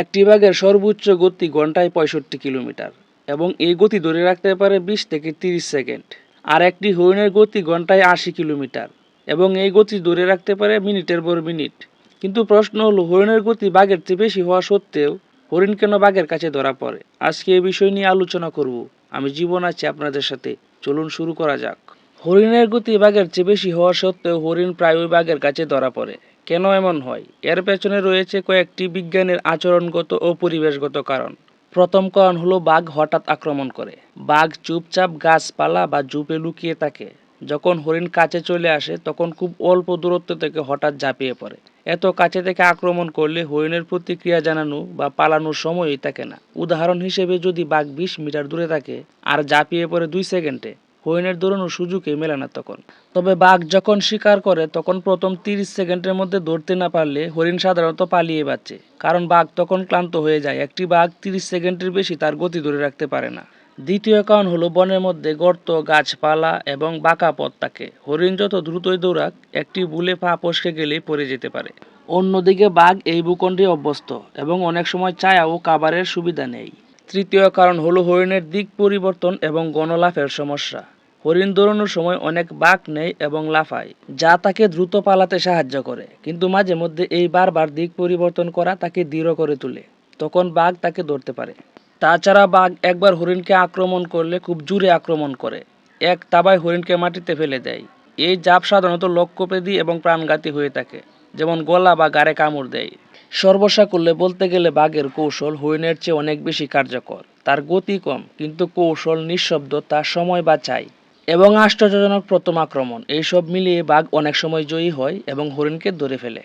একটি বাঘের সর্বোচ্চ গতি ঘন্টায় পঁয়ষট্টি কিলোমিটার এবং এই গতি ধরে রাখতে পারে বিশ থেকে তিরিশ সেকেন্ড। আর একটি হরিণের গতি ঘন্টায় আশি কিলোমিটার এবং এই গতি ধরে রাখতে পারে মিনিটের পর মিনিট। কিন্তু প্রশ্ন হলো, হরিণের গতি বাঘের চেয়ে বেশি হওয়া সত্ত্বেও হরিণ কেন বাঘের কাছে ধরা পড়ে? আজকে এই বিষয় নিয়ে আলোচনা করব। আমি জীবন আছি আপনাদের সাথে। চলুন শুরু করা যাক। হরিণের গতি বাঘের চেয়ে বেশি হওয়া সত্ত্বেও হরিণ প্রায়ই বাঘের কাছে ধরা পড়ে। কেন এমন হয়? এর পেছনে রয়েছে কয়েকটি বিজ্ঞানের আচরণগত ও পরিবেশগত কারণ। প্রথম কারণ হলো বাঘ হঠাৎ আক্রমণ করে। বাঘ চুপচাপ গাছপালা বা জুপে লুকিয়ে থাকে। যখন হরিণ কাছে চলে আসে, তখন খুব অল্প দূরত্ব থেকে হঠাৎ ঝাঁপিয়ে পড়ে। এত কাছে থেকে আক্রমণ করলে হরিণের প্রতিক্রিয়া জানানো বা পালানোর সময়ই থাকে না। উদাহরণ হিসেবে যদি বাঘ বিশ মিটার দূরে থাকে, আর ঝাঁপিয়ে পড়ে দুই সেকেন্ডে হরিণের দৌড়ানোর সুযোগই মেলে না তখন। তবে বাঘ যখন শিকার করে, তখন প্রথম তিরিশ সেকেন্ডের মধ্যে ধরতে না পারলে হরিণ সাধারণত পালিয়ে বাঁচে। কারণ বাঘ তখন ক্লান্ত হয়ে যায়। একটি বাঘ তিরিশ সেকেন্ডের বেশি তার গতি ধরে রাখতে পারে না। দ্বিতীয় কারণ হলো বনের মধ্যে গর্ত, গাছপালা এবং বাঁকা পথ থাকে। হরিণ যত দ্রুতই দৌড়াক, একটি বুলে পা পশকে গেলেই পড়ে যেতে পারে। অন্যদিকে বাঘ এই ভূখণ্ডে অভ্যস্ত এবং অনেক সময় ছায়া ও কাবারের সুবিধা নেই। তৃতীয় কারণ হলো হরিণের দিক পরিবর্তন এবং গণলাফের সমস্যা। হরিণ দৌড়ানোর সময় অনেক বাঘ নেয় এবং লাফায়, যা তাকে দ্রুত পালাতে সাহায্য করে। কিন্তু মাঝে মধ্যে এই বারবার দিক পরিবর্তন করা তাকে দৃঢ় করে তোলে, তখন বাঘ তাকে ধরতে পারে। তাছাড়া বাঘ একবার হরিণকে আক্রমণ করলে খুব জোরে আক্রমণ করে। এক তাবায় হরিণকে মাটিতে ফেলে দেয়। এই জাপ সাধারণত লক্ষ্যভেদী এবং প্রাণঘাতী হয়ে থাকে, যেমন গলা বা গাড়ে কামড় দেয়। সর্বসাকুল্যে বলতে গেলে বাঘের কৌশল হরিণের চেয়ে অনেক বেশি কার্যকর। তার গতি কম, কিন্তু কৌশল নিঃশব্দ তার সময় বাঁচায় এবং আশ্চর্যজনক প্রথম আক্রমণ। এইসব মিলিয়ে বাঘ অনেক সময় জয়ী হয় এবং হরিণকে ধরে ফেলে।